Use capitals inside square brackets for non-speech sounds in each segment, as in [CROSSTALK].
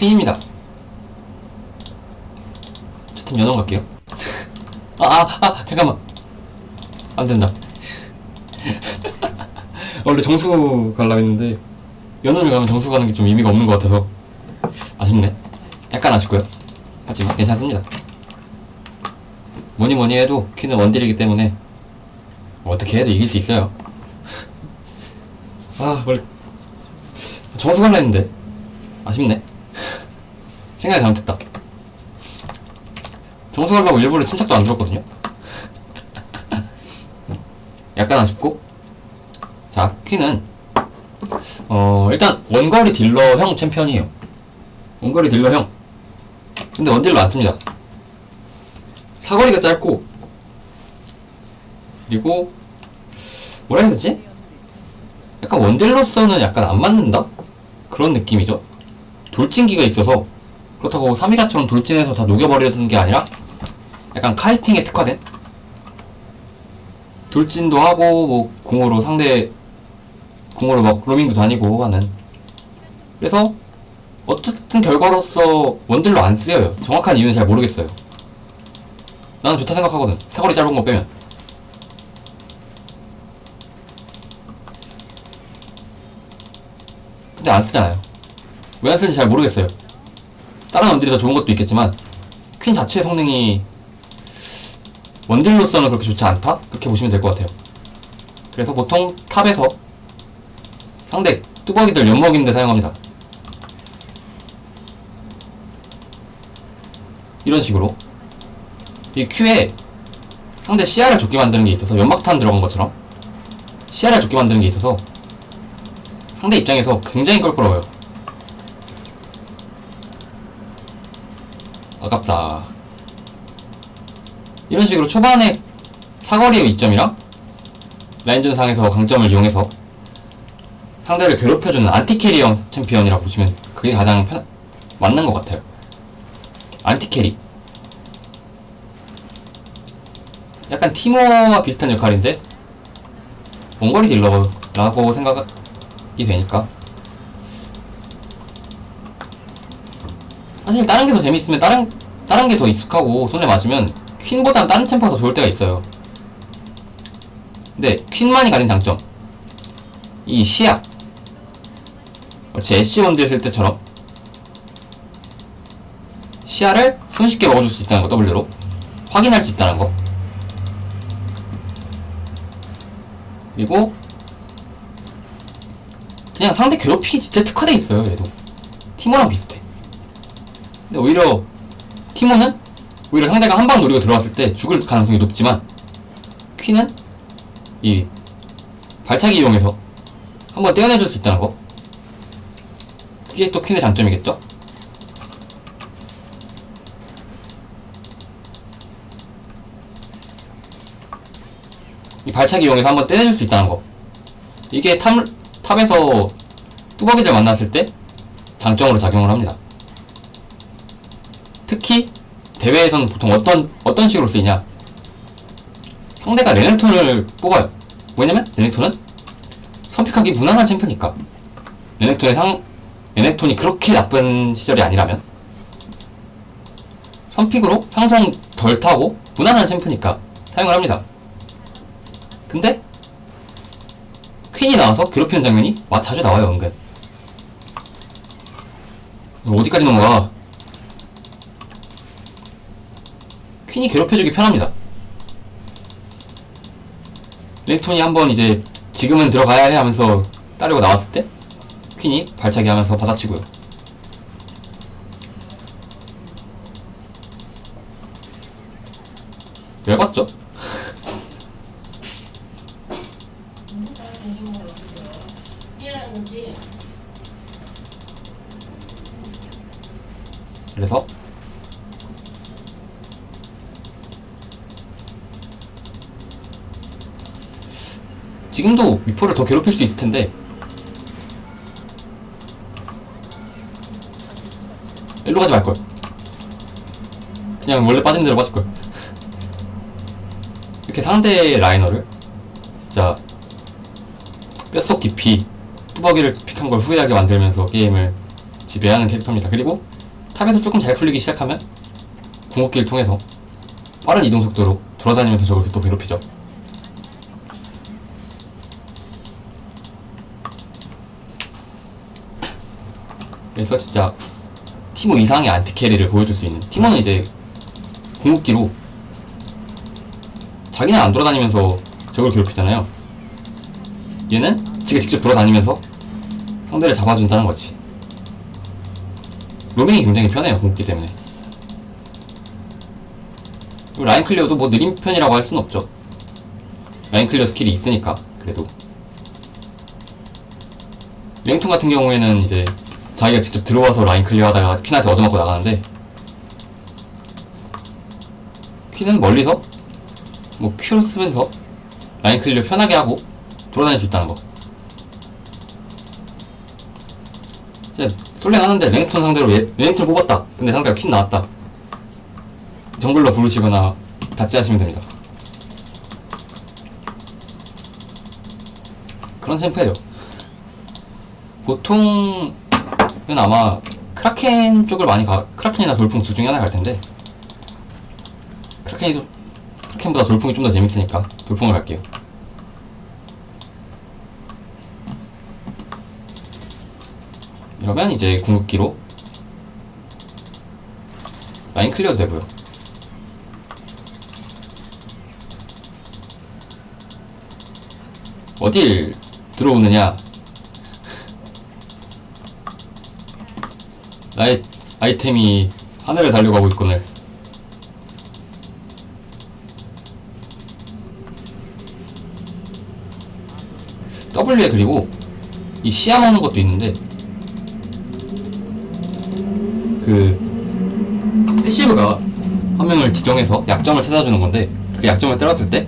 퀸입니다. 저팀 연원 갈게요. 아, 아, 아, 잠깐만. 안 된다. [LAUGHS] 원래 정수 가려고 했는데, 연원을 가면 정수 가는 게 좀 의미가 없는 것 같아서, 아쉽네. 약간 아쉽고요. 하지만 괜찮습니다. 뭐니 뭐니 해도 퀸은 원딜이기 때문에, 어떻게 해도 이길 수 있어요. [LAUGHS] 아, 원래, 정수 갈라 했는데, 아쉽네. 생각이 잘못했다. 정수 가려고 일부러 침착도 안 들었거든요. [LAUGHS] 약간 아쉽고. 자, 퀸은, 어, 일단, 원거리 딜러형 챔피언이에요. 원거리 딜러형. 근데 원딜로 안 씁니다. 사거리가 짧고, 그리고, 뭐라 해야 되지? 약간 원딜로서는 약간 안 맞는다? 그런 느낌이죠. 돌진기가 있어서, 그렇다고 3일화처럼 돌진해서 다 녹여버리는 게 아니라, 약간 카이팅에 특화된? 돌진도 하고, 뭐, 궁으로 상대, 궁으로 막 로밍도 다니고 하는. 그래서, 어쨌든 결과로서 원딜로 안 쓰여요. 정확한 이유는 잘 모르겠어요. 나는 좋다 생각하거든. 사거리 짧은 거 빼면. 근데 안 쓰잖아요. 왜 안 쓰는지 잘 모르겠어요. 다른 원딜이 더 좋은 것도 있겠지만, 퀸 자체의 성능이 원딜로서는 그렇게 좋지 않다? 그렇게 보시면 될 것 같아요. 그래서 보통 탑에서 상대 뚜벅이들 연먹인데 사용합니다. 이런 식으로 이 Q에 상대 시야를 좁게 만드는 게 있어서 연막탄 들어간 것처럼 시야를 좁게 만드는 게 있어서 상대 입장에서 굉장히 껄끄러워요. 아깝다. 이런 식으로 초반에 사거리의 이점이랑 라인전상에서 강점을 이용해서 상대를 괴롭혀주는 안티캐리형 챔피언이라고 보시면 그게 가장 편, 맞는 것 같아요. 안티캐리. 약간 티모와 비슷한 역할인데 원거리 딜러라고 생각이 되니까 사실 다른 게 더 재밌으면 다른 다른 게 더 익숙하고 손에 맞으면 퀸보단 다른 챔퍼가 더 좋을 때가 있어요. 근데 퀸만이 가진 장점. 이 시야. 마치 애쉬 원딜 쓸 때처럼 시야를 손쉽게 먹어줄 수 있다는 거 W로. 확인할 수 있다는 거. 그리고 그냥 상대 괴롭히기 진짜 특화돼 있어요 얘도. 티모랑 비슷해. 근데 오히려 티모는 오히려 상대가 한 방 노리고 들어왔을 때 죽을 가능성이 높지만 퀸은 이 발차기 이용해서 한번 떼어내줄 수 있다는 거. 그게 또 퀸의 장점이겠죠? 이 발차기 이용해서 한번 떼내줄 수 있다는 거. 이게 탑, 탑에서 뚜벅이들 만났을 때 장점으로 작용을 합니다 특히 대회에서는 보통 어떤 어떤 식으로 쓰이냐? 상대가 레넥톤을 뽑아요 왜냐면 레넥톤은 선픽하기 무난한 챔프니까. 레넥톤의 상 레넥톤이 그렇게 나쁜 시절이 아니라면 선픽으로 상성 덜 타고 무난한 챔프니까 사용을 합니다. 근데 퀸이 나와서 괴롭히는 장면이 와 자주 나와요 은근. 어디까지 넘어가 퀸이 괴롭혀주기 편합니다 레넥톤이 한번 이제 지금은 들어가야 해 하면서 따르고 나왔을 때 퀸이 발차기 하면서 받아치고요 왜 봤죠? 도 미포를 더 괴롭힐 수 있을 텐데. 일로 가지 말걸. 그냥 원래 빠진 대로 빠질걸. 이렇게 상대 라이너를 진짜 뼛속 깊이 뚜벅이를 픽한 걸 후회하게 만들면서 게임을 지배하는 캐릭터입니다. 그리고 탑에서 조금 잘 풀리기 시작하면 궁극기를 통해서 빠른 이동 속도로 돌아다니면서 적을 또 괴롭히죠. 그래서 진짜 티모 이상의 안티캐리를 보여줄 수 있는 티모는 이제 궁극기로 자기는 안 돌아다니면서 적을 괴롭히잖아요. 얘는 지가 직접 돌아다니면서 상대를 잡아준다는 거지. 로밍이 굉장히 편해요, 궁극기 때문에. 그리고 라인 클리어도 뭐 느린 편이라고 할 순 없죠. 라인 클리어 스킬이 있으니까, 그래도. 랭톤 같은 경우에는 이제 자기가 직접 들어와서 라인 클리어 하다가 퀸한테 얻어맞고 나가는데, 퀸은 멀리서 뭐 큐를 쓰면서 라인 클리어 편하게 하고 돌아다닐 수 있다는 거. 이제 솔랭 하는데 랭톤 상대로 얘, 랭톤 뽑았다. 근데 상대가 퀸 나왔다. 정글러 부르시거나 닫지 하시면 됩니다. 그런 챔프예요. 보통 은 아마 크라켄 쪽을 많이 가, 크라켄이나 돌풍 둘 중에 하나 갈 텐데 크라켄이 좀, 크라켄보다 돌풍이 좀 더 재밌으니까 돌풍을 갈게요. 이러면 이제 궁극기로 라인 클리어도 되고요. 어딜 들어오느냐? 나의 아이템이 하늘을 달려가고 있거늘. W에 그리고 이 시야 먹는 것도 있는데 그 패시브가 한 명을 지정해서 약점을 찾아주는 건데 그 약점을 때렸을 때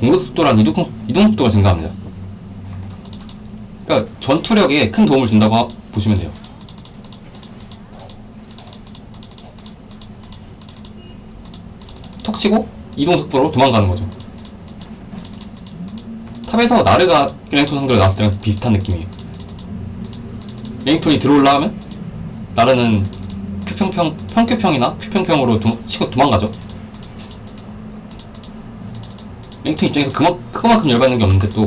공격 속도랑 이동, 이동 속도가 증가합니다. 그러니까 전투력에 큰 도움을 준다고 하- 보시면 돼요. 톡 치고 이동 속도로 도망가는 거죠. 탑에서 나르가 랭톤 상대로 나왔을 때랑 비슷한 느낌이에요. 랭톤이 들어올라 하면 나르는 큐평평, 평큐평이나 큐평평으로 도, 치고 도망가죠. 랭톤 입장에서 그만, 그만큼 열받는 게 없는데 또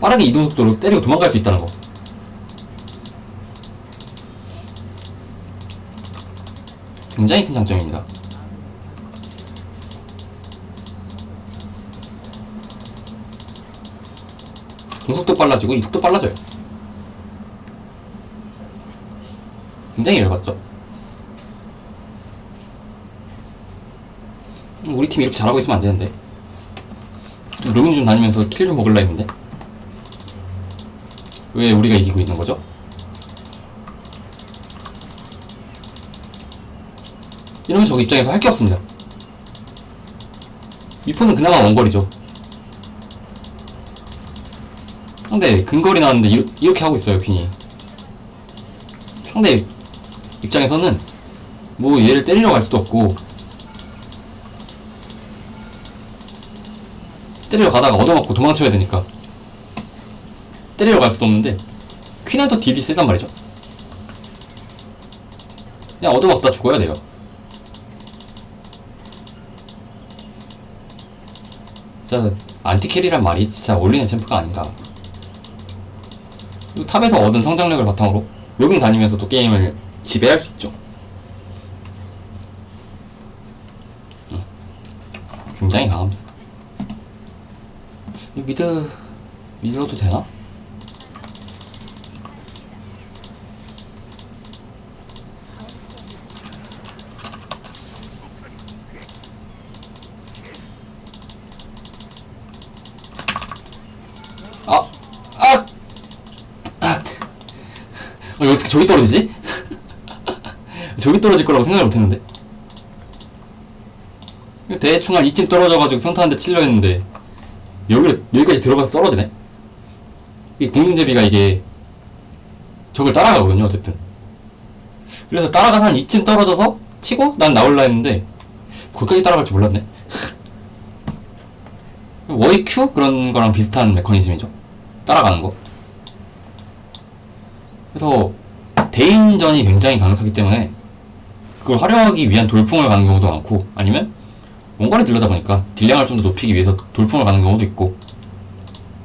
빠르게 이동 속도로 때리고 도망갈 수 있다는 거. 굉장히 큰 장점입니다. 공속도 빨라지고 이속도 빨라져요. 굉장히 열받죠. 음, 우리 팀이 이렇게 잘하고 있으면 안 되는데. 좀 로밍 좀 다니면서 킬 좀 먹을라 했는데. 왜 우리가 이기고 있는 거죠? 이러면 저기 입장에서 할 게 없습니다. 미포는 그나마 원거리죠. 상대 근거리 나왔는데 이러, 이렇게 하고 있어요, 퀸이. 상대 입장에서는 뭐 얘를 때리러 갈 수도 없고 때리러 가다가 얻어맞고 도망쳐야 되니까 때리러 갈 수도 없는데 또 딜이 세단 말이죠. 그냥 얻어맞다 죽어야 돼요. 진짜 안티캐리란 말이 진짜 어울리는 챔프가 아닌가. 탑에서 얻은 성장력을 바탕으로 로빙 다니면서 또 게임을 지배할 수 있죠. 음. 굉장히 강합니다. 이 미드 밀어도 되나? 아, 아, 아, 아니 어떻게 저기 떨어지지? [LAUGHS] 저기 떨어질 거라고 생각을 못했는데. 대충 한 이쯤 떨어져가지고 평타한대 칠려 했는데 여기를 여기까지 들어가서 떨어지네. 이 공중제비가 이게 적을 따라가거든요, 어쨌든. 그래서 따라가서 한 이쯤 떨어져서 치고 난 나올라 했는데 거기까지 따라갈 줄 몰랐네. [LAUGHS] 워이 큐 그런 거랑 비슷한 메커니즘이죠. 따라가는 거. 그래서 대인전이 굉장히 강력하기 때문에 그걸 활용하기 위한 돌풍을 가는 경우도 많고 아니면 원거리 딜러다 보니까 딜량을 좀 더 높이기 위해서 돌풍을 가는 경우도 있고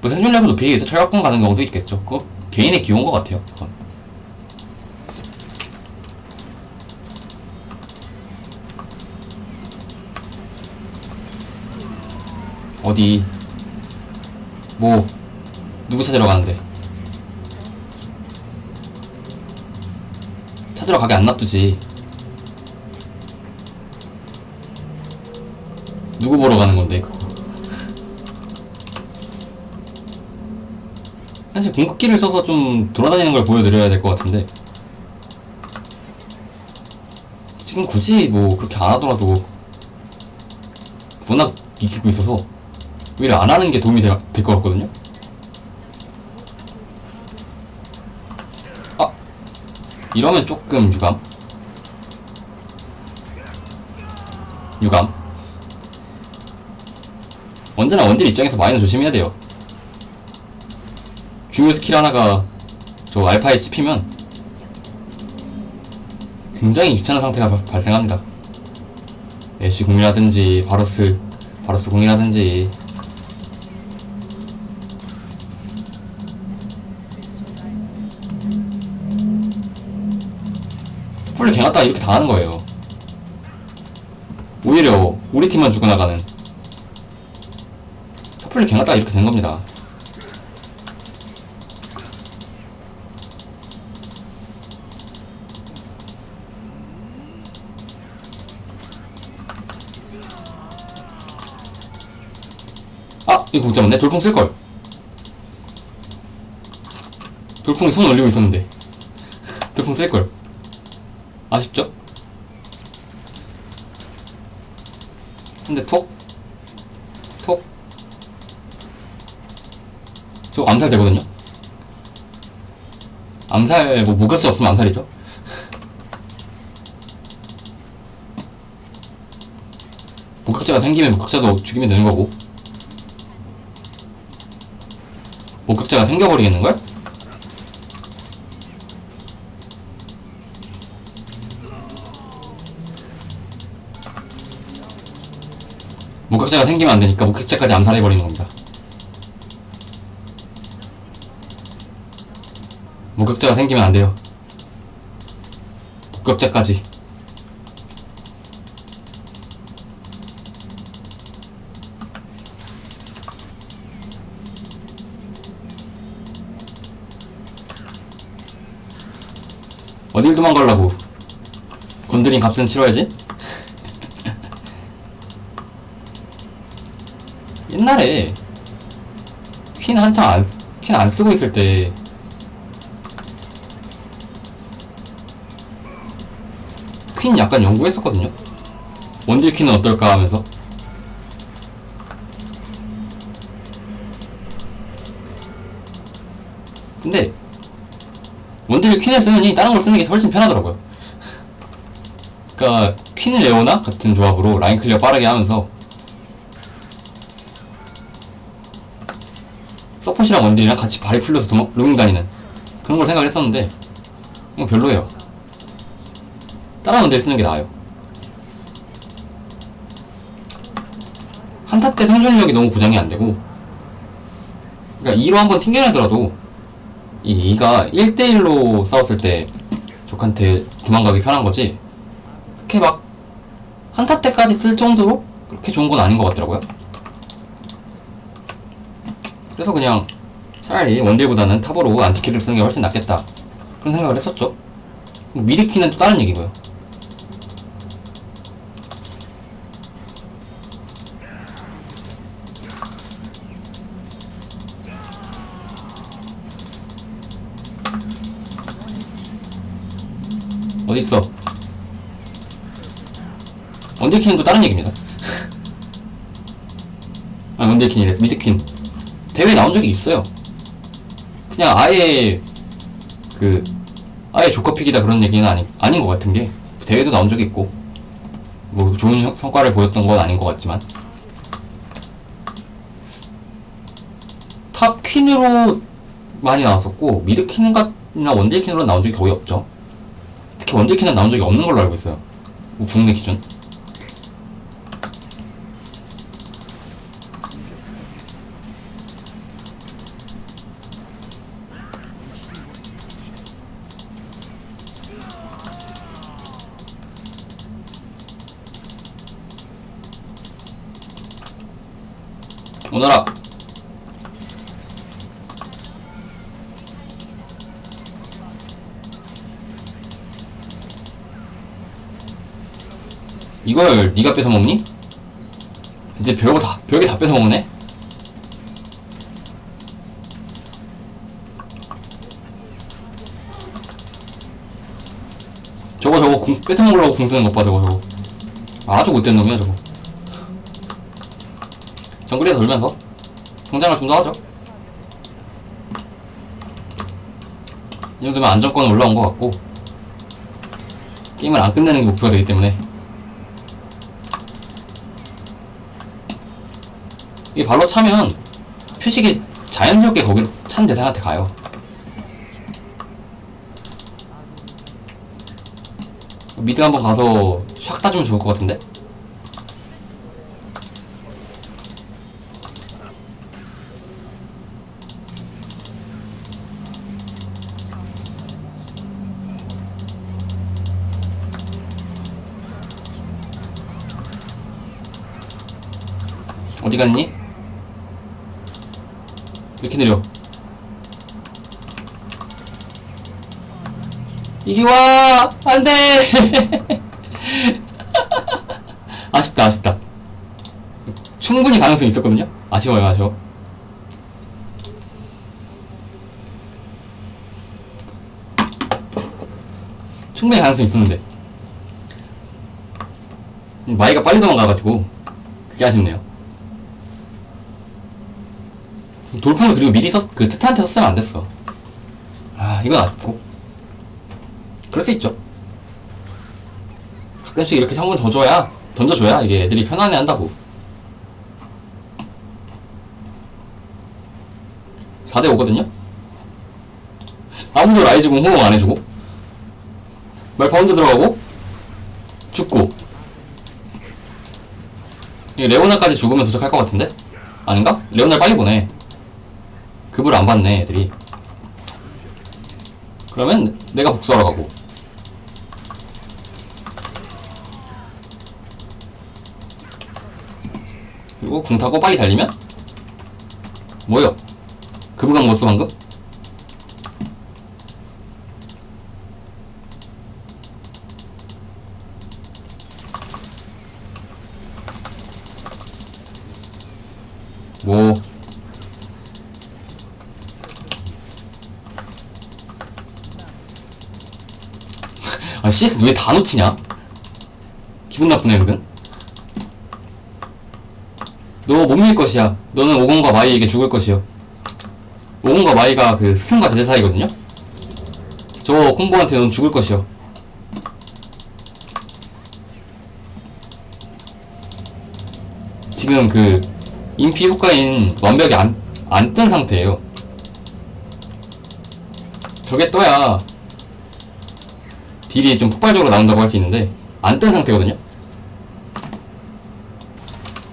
뭐 생존력을 높이기 위해서 철갑공 가는 경우도 있겠죠. 그거 개인의 기호인 것 같아요 그건. 어디? 뭐 누구 찾으러 가는데 찾으러 가게 안 놔두지. 누구 보러 가는 건데 그거? 사실 공급기를 써서 좀 돌아다니는 걸 보여드려야 될 것 같은데. 지금 굳이 뭐 그렇게 안 하더라도 워낙 익히고 있어서 오히려 안 하는 게 도움이 될 것 같거든요 이러면 조금 유감? 유감? 언제나 원딜 입장에서 마이너 조심해야 돼요. 중요 스킬 하나가 저 알파에 씹히면 굉장히 귀찮은 상태가 바- 발생합니다. 애쉬 공이라든지 바로스 바로스 공이라든지 풀을 갱갔다가 이렇게 당하는 거예요 오히려 우리 팀만 죽어나가는 섣불리 갱갔다가 이렇게 되는 겁니다 아! 이거 못 잡았네? 돌풍 쓸걸 돌풍에 손 올리고 있었는데 [LAUGHS] 돌풍 쓸걸 아쉽죠? 근데 톡? 톡? 저거 암살 되거든요? 암살, 뭐, 목격자 없으면 암살이죠? [LAUGHS] 목격자가 생기면 목격자도 죽이면 되는 거고 목격자가 생겨버리겠는걸? 생기면 안 되니까 목격자까지 암살해버리는 겁니다. 목격자가 생기면 안 돼요. 목격자까지. 어딜 도망가려고 건드린 값은 치러야지 옛날에 퀸 한창 안, 퀸 안 쓰고 있을 때 퀸 약간 연구했었거든요? 원딜 퀸은 어떨까 하면서? 근데 원딜 퀸을 쓰느니 다른 걸 쓰는 게 훨씬 편하더라고요. 그니까 퀸 레오나 같은 조합으로 라인 클리어 빠르게 하면서 서폿이랑 원딜이랑 같이 발이 풀려서 도망, 로밍 다니는 그런 걸 생각을 했었는데 이거 별로예요. 다른 원딜 쓰는 게 나아요. 한타 때 생존력이 너무 보장이 안 되고 그러니까 2로 한번 튕겨내더라도 이 2가 1대1로 싸웠을 때 적한테 도망가기 편한 거지 그렇게 막 한타 때까지 쓸 정도로 그렇게 좋은 건 아닌 것 같더라고요. 그래서 그냥 차라리 원딜보다는 탑으로 안티키를 쓰는 게 훨씬 낫겠다. 그런 생각을 했었죠. 미드키는 또 다른 얘기고요. 어딨어? 원딜키는 또 다른 얘기입니다. [LAUGHS] 아 원딜킨이래. 미드킨 대회 나온 적이 있어요. 그냥 아예 그 아예 조커픽이다 그런 얘기는 아니 아닌 것 같은 게 대회도 나온 적이 있고 뭐 좋은 형- 성과를 보였던 건 아닌 것 같지만 탑 퀸으로 많이 나왔었고 미드 퀸이나 원딜 퀸으로 나온 적이 거의 없죠. 특히 원딜 캐는 나온 적이 없는 걸로 알고 있어요. 뭐 국내 기준. 오너라 이걸 네가 뺏어 먹니? 이제 별거 다 별게 다 뺏어 먹네. 저거 저거 궁 뺏어 먹으려고 궁 쓰는 것봐 저거 저거 아주 못된 놈이야 저거 정글에 돌면서 성장을 좀 더 하죠 이 정도면 안정권 올라온 것 같고 게임을 안 끝내는 게 목표가 되기 때문에 이게 발로 차면 표식이 자연스럽게 거기로 찬 대상한테 가요. 미드 한번 가서 샥 따주면 좋을 것 같은데? 어디 갔니? 왜 이렇게 느려? 이리 와! 안 돼! [LAUGHS] 아쉽다, 아쉽다. 충분히 가능성이 있었거든요? 아쉬워요, 아쉬워. 충분히 가능성이 있었는데. 마이가 빨리 도망가가지고, 그게 아쉽네요. 돌풍을 그리고 미리 썼, 그 트타한테 썼으면 안 됐어. 아, 이건 아쉽고. 그럴 수 있죠. 가끔씩 이렇게 성분 던져줘야, 던져줘야 이게 애들이 편안해 한다고. 4대 5거든요? 아무도 라이즈 공 호응 안 해주고, 말파 혼자 들어가고, 죽고. 이 레오나까지 죽으면 도착할 것 같은데? 아닌가? 레오나를 빨리 보내. 급을 안 받네 애들이 그러면 내가 복수하러 가고 그리고 궁 타고 빨리 달리면 뭐요? 급강 못써 방금? 뭐 아 CS 왜 다 놓치냐? 기분 나쁘네 은근 너 못 밀 것이야. 너는 오공과 마이에게 죽을 것이요. 오공과 마이가 그 스승과 제자 사이거든요? 저 콤보한테 넌 죽을 것이요. 지금 그 인피 효과인 완벽히 안, 안 뜬 상태예요. 저게 떠야 딜이 좀 폭발적으로 나온다고 할 수 있는데 안 뜬 상태거든요?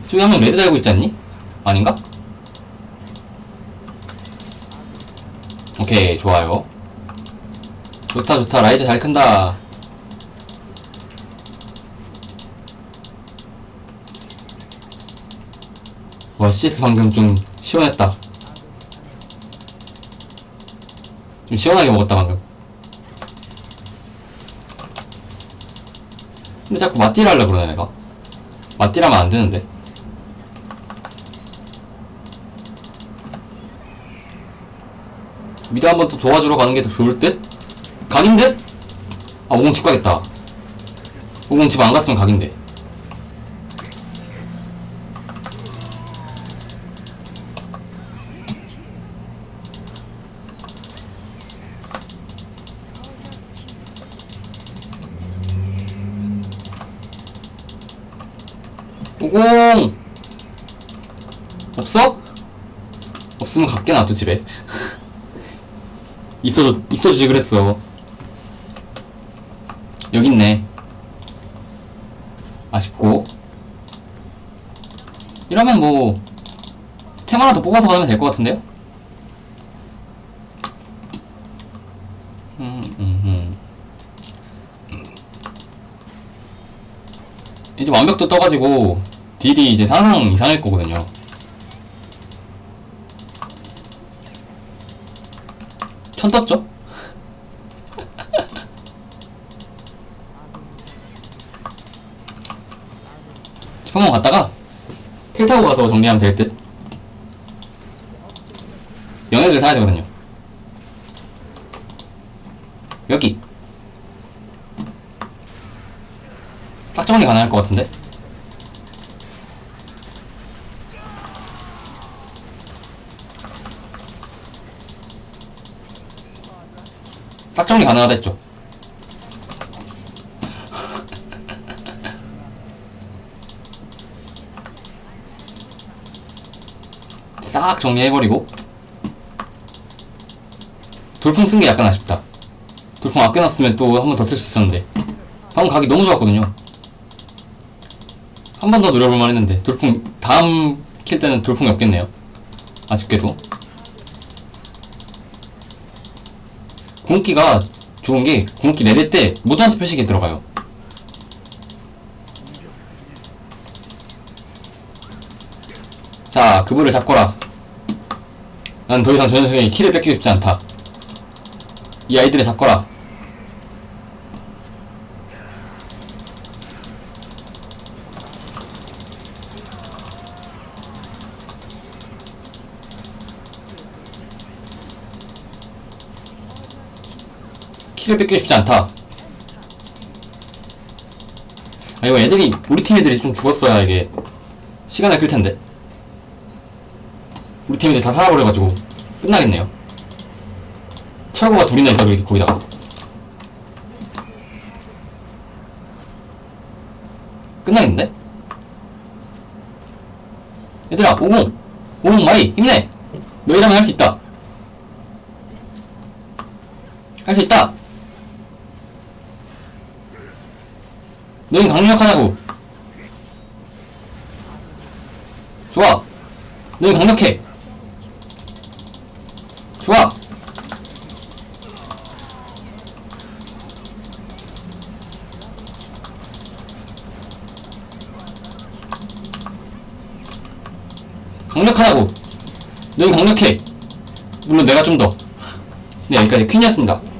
저기 한 명 레드 달고 있지 않니? 아닌가? 오케이 좋아요 좋다 좋다 라이즈 잘 큰다 와 CS 방금 좀 시원했다 좀 시원하게 먹었다 방금 근데 자꾸 맞딜 하려 그러네 내가 맞딜 하면 안 되는데 미드 한번 또 도와주러 가는 게 더 좋을 듯? 각인 듯? 아 오공 집 가겠다 오공 집안 갔으면 각인데 오공 없어? 없으면 갈게 놔둬 집에 있어 있어주지 그랬어 여기 있네. 아쉽고. 이러면 뭐, 템 하나 더 뽑아서 가면 될 것 같은데요? 음, 음, 음. 이제 완벽도 떠가지고, 딜이 이제 상상 이상일 거거든요. 천 떴죠? 집 [LAUGHS] 한번 갔다가 택 타고 가서 정리하면 될 듯. 영역을 사야 되거든요. 여기. 딱 정리 가능할 것 같은데? 싹 정리 가능하다 했죠. [LAUGHS] 싹 정리해버리고 돌풍 쓴 게 약간 아쉽다. 돌풍 아껴놨으면 또 한 번 더 쓸 수 있었는데 방금 각이 너무 좋았거든요. 한 번 더 노려볼만 했는데 돌풍 다음 킬 때는 돌풍이 없겠네요. 아쉽게도 공기가 좋은 게 공기 내릴 때 모두한테 표식이 들어가요. 자, 그부를 잡거라. 난 더 이상 저 녀석에게 키를 뺏기고 싶지 않다. 이 아이들을 잡거라. 키를 뺏기고 싶지 않다. 아, 이거 애들이, 우리 팀 애들이 좀 죽었어야 이게 시간을 끌 텐데. 우리 팀 애들 다 살아버려가지고 끝나겠네요. 철거가 둘이나 있어, 그래서 거기다가. 끝나겠는데? 얘들아, 오공! 오공 마이! 힘내! 너희라면 할 수 있다! 할 수 있다! 너희 강력하다고! 좋아! 너희 강력해! 좋아! 강력하다고! 너희 강력해! 물론 내가 좀 더. 네, 여기까지 퀸이었습니다.